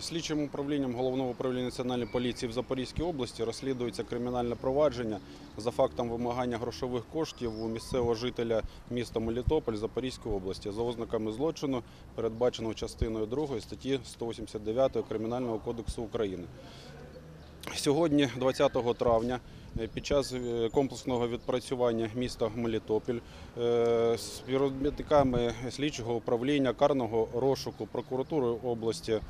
Слідчим управлінням головного управління національної поліції в Запорізькій області розслідується кримінальне провадження за фактом вимагання грошових коштів у місцевого жителя міста Мелітополь Запорізької області за ознаками злочину, передбаченого частиною 2 статті 189 Кримінального кодексу України. Сьогодні, 20 травня, під час е, комплексного відпрацювання міста Мелітопіль е, співробітниками слідчого управління карного розшуку прокуратури області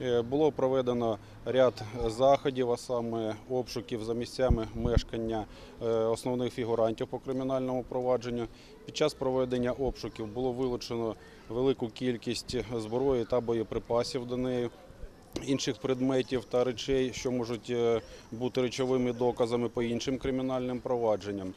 е, було проведено ряд заходів, а саме обшуків за місцями мешкання е, основних фігурантів по кримінальному провадженню. Під час проведення обшуків було вилучено велику кількість зброї та боєприпасів до неї інших предметів та речей, що можуть е, бути речовими доказами по іншим кримінальним провадженням.